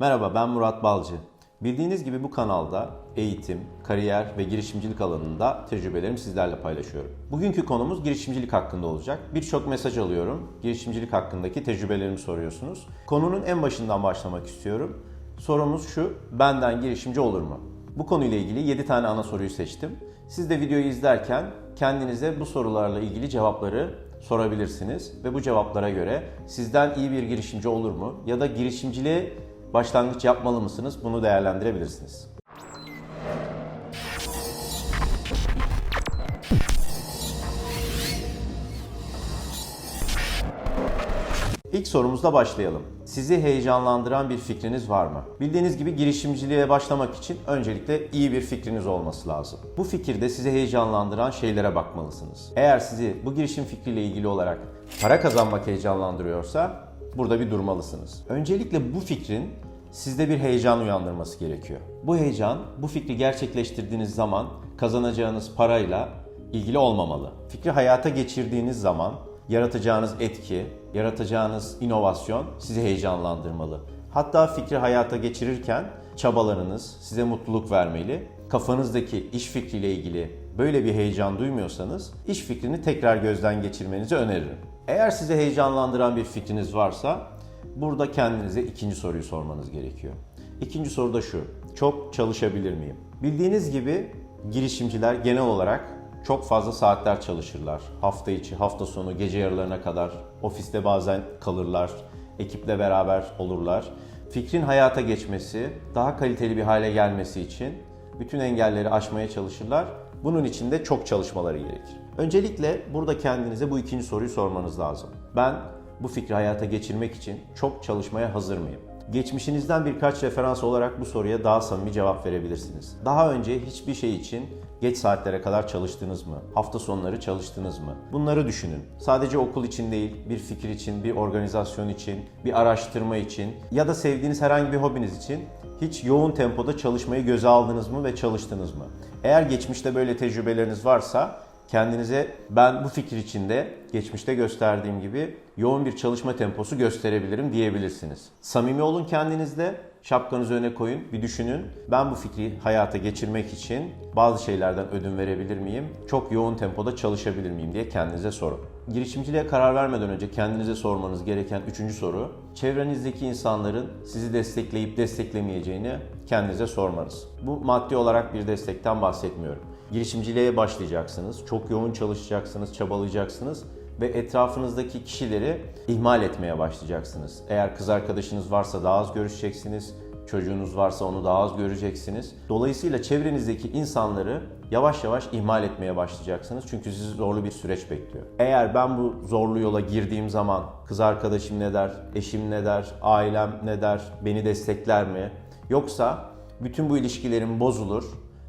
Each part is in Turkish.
Merhaba ben Murat Balcı. Bildiğiniz gibi bu kanalda eğitim, kariyer ve girişimcilik alanında tecrübelerimi sizlerle paylaşıyorum. Bugünkü konumuz girişimcilik hakkında olacak. Birçok mesaj alıyorum. Girişimcilik hakkındaki tecrübelerimi soruyorsunuz. Konunun en başından başlamak istiyorum. Sorumuz şu, benden girişimci olur mu? Bu konuyla ilgili 7 tane ana soruyu seçtim. Siz de videoyu izlerken kendinize bu sorularla ilgili cevapları sorabilirsiniz ve bu cevaplara göre sizden iyi bir girişimci olur mu ya da girişimciliğe başlangıç yapmalı mısınız? Bunu değerlendirebilirsiniz. İlk sorumuzla başlayalım. Sizi heyecanlandıran bir fikriniz var mı? Bildiğiniz gibi girişimciliğe başlamak için öncelikle iyi bir fikriniz olması lazım. Bu fikirde sizi heyecanlandıran şeylere bakmalısınız. Eğer sizi bu girişim fikriyle ilgili olarak para kazanmak heyecanlandırıyorsa burada bir durmalısınız. Öncelikle bu fikrin sizde bir heyecan uyandırması gerekiyor. Bu heyecan bu fikri gerçekleştirdiğiniz zaman kazanacağınız parayla ilgili olmamalı. Fikri hayata geçirdiğiniz zaman yaratacağınız etki, yaratacağınız inovasyon sizi heyecanlandırmalı. Hatta fikri hayata geçirirken çabalarınız size mutluluk vermeli. Kafanızdaki iş fikriyle ilgili böyle bir heyecan duymuyorsanız iş fikrini tekrar gözden geçirmenizi öneririm. Eğer sizi heyecanlandıran bir fikriniz varsa burada kendinize ikinci soruyu sormanız gerekiyor. İkinci soru da şu. Çok çalışabilir miyim? Bildiğiniz gibi girişimciler genel olarak çok fazla saatler çalışırlar. Hafta içi, hafta sonu, gece yarılarına kadar ofiste bazen kalırlar, ekiple beraber olurlar. Fikrin hayata geçmesi, daha kaliteli bir hale gelmesi için bütün engelleri aşmaya çalışırlar. Bunun için de çok çalışmaları gerekir. Öncelikle burada kendinize bu ikinci soruyu sormanız lazım. Ben bu fikri hayata geçirmek için çok çalışmaya hazır mıyım? Geçmişinizden birkaç referans olarak bu soruya daha samimi cevap verebilirsiniz. Daha önce hiçbir şey için geç saatlere kadar çalıştınız mı? Hafta sonları çalıştınız mı? Bunları düşünün. Sadece okul için değil, bir fikir için, bir organizasyon için, bir araştırma için ya da sevdiğiniz herhangi bir hobiniz için hiç yoğun tempoda çalışmayı göze aldınız mı ve çalıştınız mı? Eğer geçmişte böyle tecrübeleriniz varsa kendinize ben bu fikir içinde geçmişte gösterdiğim gibi yoğun bir çalışma temposu gösterebilirim diyebilirsiniz. Samimi olun kendinizle, şapkanızı öne koyun, bir düşünün. Ben bu fikri hayata geçirmek için bazı şeylerden ödün verebilir miyim? Çok yoğun tempoda çalışabilir miyim diye kendinize sorun. Girişimciliğe karar vermeden önce kendinize sormanız gereken üçüncü soru, çevrenizdeki insanların sizi destekleyip desteklemeyeceğini kendinize sormanız. Bu maddi olarak bir destekten bahsetmiyorum. Girişimciliğe başlayacaksınız, çok yoğun çalışacaksınız, çabalayacaksınız ve etrafınızdaki kişileri ihmal etmeye başlayacaksınız. Eğer kız arkadaşınız varsa daha az görüşeceksiniz, çocuğunuz varsa onu daha az göreceksiniz. Dolayısıyla çevrenizdeki insanları yavaş yavaş ihmal etmeye başlayacaksınız. Çünkü sizi zorlu bir süreç bekliyor. Eğer ben bu zorlu yola girdiğim zaman kız arkadaşım ne der, eşim ne der, ailem ne der, beni destekler mi? Yoksa bütün bu ilişkilerim bozulur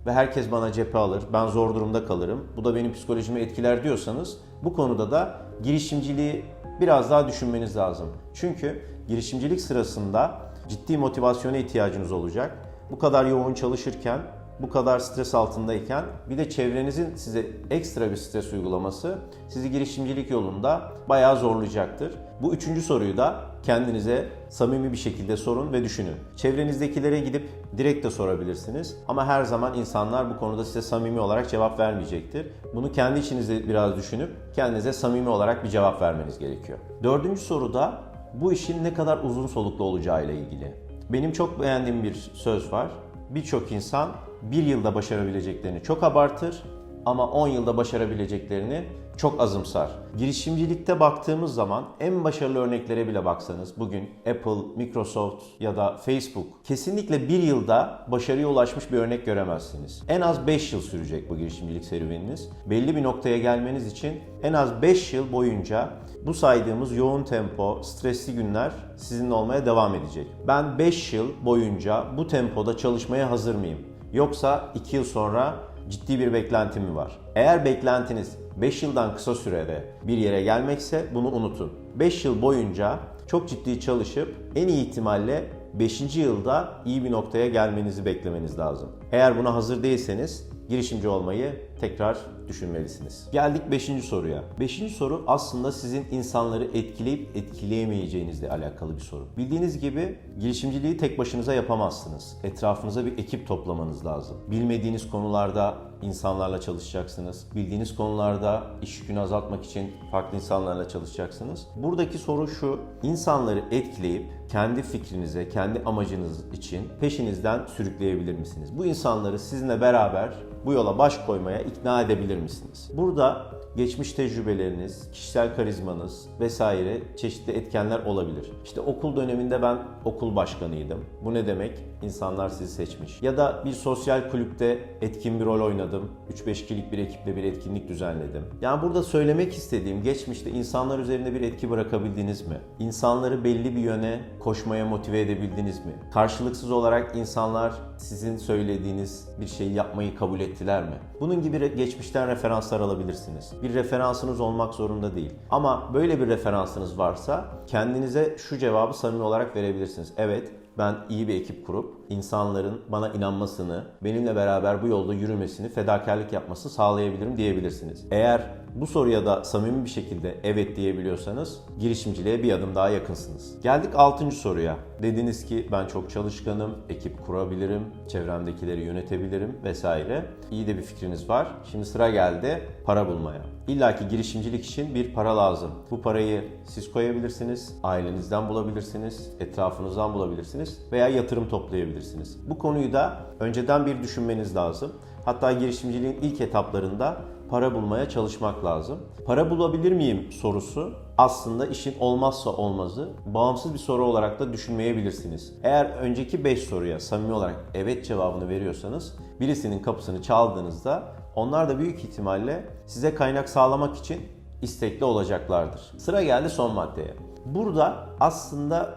ve herkes bana cephe alır, ben zor durumda kalırım. Bu da benim psikolojimi etkiler diyorsanız bu konuda da girişimciliği biraz daha düşünmeniz lazım. Çünkü girişimcilik sırasında ciddi motivasyona ihtiyacınız olacak. Bu kadar yoğun çalışırken, bu kadar stres altındayken bir de çevrenizin size ekstra bir stres uygulaması sizi girişimcilik yolunda bayağı zorlayacaktır. Bu üçüncü soruyu da kendinize samimi bir şekilde sorun ve düşünün. Çevrenizdekilere gidip direkt de sorabilirsiniz. Ama her zaman insanlar bu konuda size samimi olarak cevap vermeyecektir. Bunu kendi içinizde biraz düşünüp kendinize samimi olarak bir cevap vermeniz gerekiyor. Dördüncü soruda bu işin ne kadar uzun soluklu olacağıyla ilgili. Benim çok beğendiğim bir söz var. Birçok insan bir yılda başarabileceklerini çok abartır ama 10 yılda başarabileceklerini çok azımsar. Girişimcilikte baktığımız zaman en başarılı örneklere bile baksanız bugün Apple, Microsoft ya da Facebook kesinlikle bir yılda başarıya ulaşmış bir örnek göremezsiniz. En az 5 yıl sürecek bu girişimcilik serüveniniz. Belli bir noktaya gelmeniz için en az 5 yıl boyunca bu saydığımız yoğun tempo, stresli günler sizinle olmaya devam edecek. Ben 5 yıl boyunca bu tempoda çalışmaya hazır mıyım? Yoksa 2 yıl sonra ciddi bir beklentim mi var? Eğer beklentiniz 5 yıldan kısa sürede bir yere gelmekse bunu unutun. 5 yıl boyunca çok ciddi çalışıp en iyi ihtimalle 5. yılda iyi bir noktaya gelmenizi beklemeniz lazım. Eğer buna hazır değilseniz girişimci olmayı tekrar düşünmelisiniz. Geldik 5. soruya. 5. soru aslında sizin insanları etkileyip etkileyemeyeceğinizle alakalı bir soru. Bildiğiniz gibi girişimciliği tek başınıza yapamazsınız. Etrafınıza bir ekip toplamanız lazım. Bilmediğiniz konularda insanlarla çalışacaksınız. Bildiğiniz konularda iş yükünü azaltmak için farklı insanlarla çalışacaksınız. Buradaki soru şu. insanları etkileyip kendi fikrinize, kendi amacınız için peşinizden sürükleyebilir misiniz? Bu insanları sizinle beraber bu yola baş koymaya ikna edebilir misiniz? Burada geçmiş tecrübeleriniz, kişisel karizmanız vesaire çeşitli etkenler olabilir. İşte okul döneminde ben okul başkanıydım. Bu ne demek? İnsanlar sizi seçmiş. Ya da bir sosyal kulüpte etkin bir rol oynadım. 3-5 kişilik bir ekiple bir etkinlik düzenledim. Yani burada söylemek istediğim geçmişte insanlar üzerinde bir etki bırakabildiniz mi? İnsanları belli bir yöne koşmaya motive edebildiniz mi? Karşılıksız olarak insanlar sizin söylediğiniz bir şeyi yapmayı kabul ettiler mi? Bunun gibi re- geçmişten referanslar alabilirsiniz. Bir referansınız olmak zorunda değil. Ama böyle bir referansınız varsa kendinize şu cevabı samimi olarak verebilirsiniz. Evet, ben iyi bir ekip kurup insanların bana inanmasını, benimle beraber bu yolda yürümesini, fedakarlık yapmasını sağlayabilirim diyebilirsiniz. Eğer bu soruya da samimi bir şekilde evet diyebiliyorsanız girişimciliğe bir adım daha yakınsınız. Geldik 6. soruya. Dediniz ki ben çok çalışkanım, ekip kurabilirim, çevremdekileri yönetebilirim vesaire. İyi de bir fikriniz var. Şimdi sıra geldi para bulmaya. İlla ki girişimcilik için bir para lazım. Bu parayı siz koyabilirsiniz, ailenizden bulabilirsiniz, etrafınızdan bulabilirsiniz veya yatırım toplayabilirsiniz. Bu konuyu da önceden bir düşünmeniz lazım. Hatta girişimciliğin ilk etaplarında para bulmaya çalışmak lazım. Para bulabilir miyim sorusu aslında işin olmazsa olmazı bağımsız bir soru olarak da düşünmeyebilirsiniz. Eğer önceki 5 soruya samimi olarak evet cevabını veriyorsanız birisinin kapısını çaldığınızda onlar da büyük ihtimalle size kaynak sağlamak için istekli olacaklardır. Sıra geldi son maddeye. Burada aslında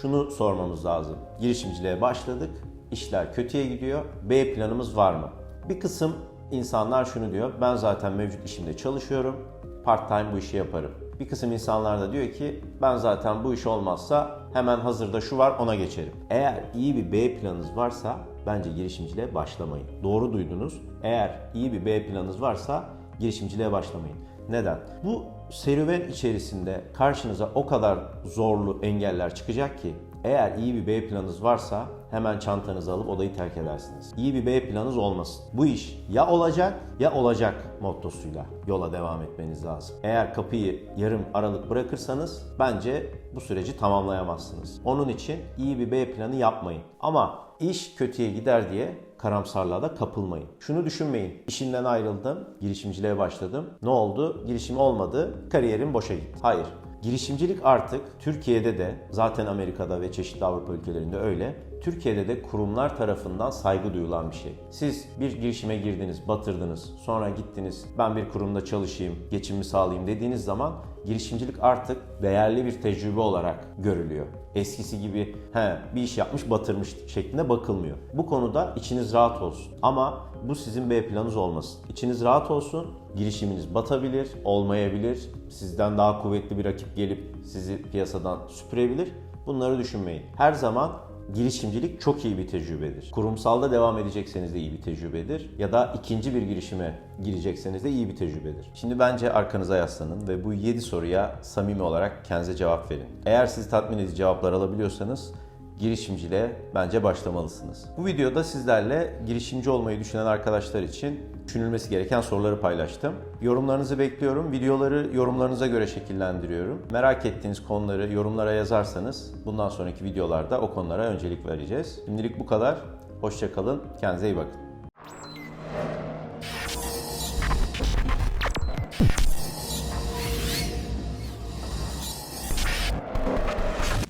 şunu sormamız lazım. Girişimciliğe başladık, işler kötüye gidiyor, B planımız var mı? Bir kısım insanlar şunu diyor, ben zaten mevcut işimde çalışıyorum, part time bu işi yaparım. Bir kısım insanlar da diyor ki ben zaten bu iş olmazsa hemen hazırda şu var ona geçerim. Eğer iyi bir B planınız varsa bence girişimciliğe başlamayın. Doğru duydunuz. Eğer iyi bir B planınız varsa girişimciliğe başlamayın. Neden? Bu serüven içerisinde karşınıza o kadar zorlu engeller çıkacak ki eğer iyi bir B planınız varsa hemen çantanızı alıp odayı terk edersiniz. İyi bir B planınız olmasın. Bu iş ya olacak ya olacak mottosuyla yola devam etmeniz lazım. Eğer kapıyı yarım aralık bırakırsanız bence bu süreci tamamlayamazsınız. Onun için iyi bir B planı yapmayın. Ama iş kötüye gider diye karamsarlığa da kapılmayın. Şunu düşünmeyin. İşimden ayrıldım, girişimciliğe başladım. Ne oldu? Girişim olmadı, kariyerim boşa gitti. Hayır. Girişimcilik artık Türkiye'de de zaten Amerika'da ve çeşitli Avrupa ülkelerinde öyle. Türkiye'de de kurumlar tarafından saygı duyulan bir şey. Siz bir girişime girdiniz, batırdınız, sonra gittiniz ben bir kurumda çalışayım, geçimimi sağlayayım dediğiniz zaman girişimcilik artık değerli bir tecrübe olarak görülüyor. Eskisi gibi he bir iş yapmış batırmış şeklinde bakılmıyor. Bu konuda içiniz rahat olsun. Ama bu sizin B planınız olmasın. İçiniz rahat olsun. Girişiminiz batabilir, olmayabilir. Sizden daha kuvvetli bir rakip gelip sizi piyasadan süpürebilir. Bunları düşünmeyin. Her zaman girişimcilik çok iyi bir tecrübedir. Kurumsalda devam edecekseniz de iyi bir tecrübedir. Ya da ikinci bir girişime girecekseniz de iyi bir tecrübedir. Şimdi bence arkanıza yaslanın ve bu 7 soruya samimi olarak kendinize cevap verin. Eğer sizi tatmin edici cevaplar alabiliyorsanız girişimciliğe bence başlamalısınız. Bu videoda sizlerle girişimci olmayı düşünen arkadaşlar için düşünülmesi gereken soruları paylaştım. Yorumlarınızı bekliyorum. Videoları yorumlarınıza göre şekillendiriyorum. Merak ettiğiniz konuları yorumlara yazarsanız bundan sonraki videolarda o konulara öncelik vereceğiz. Şimdilik bu kadar. Hoşçakalın. Kendinize iyi bakın.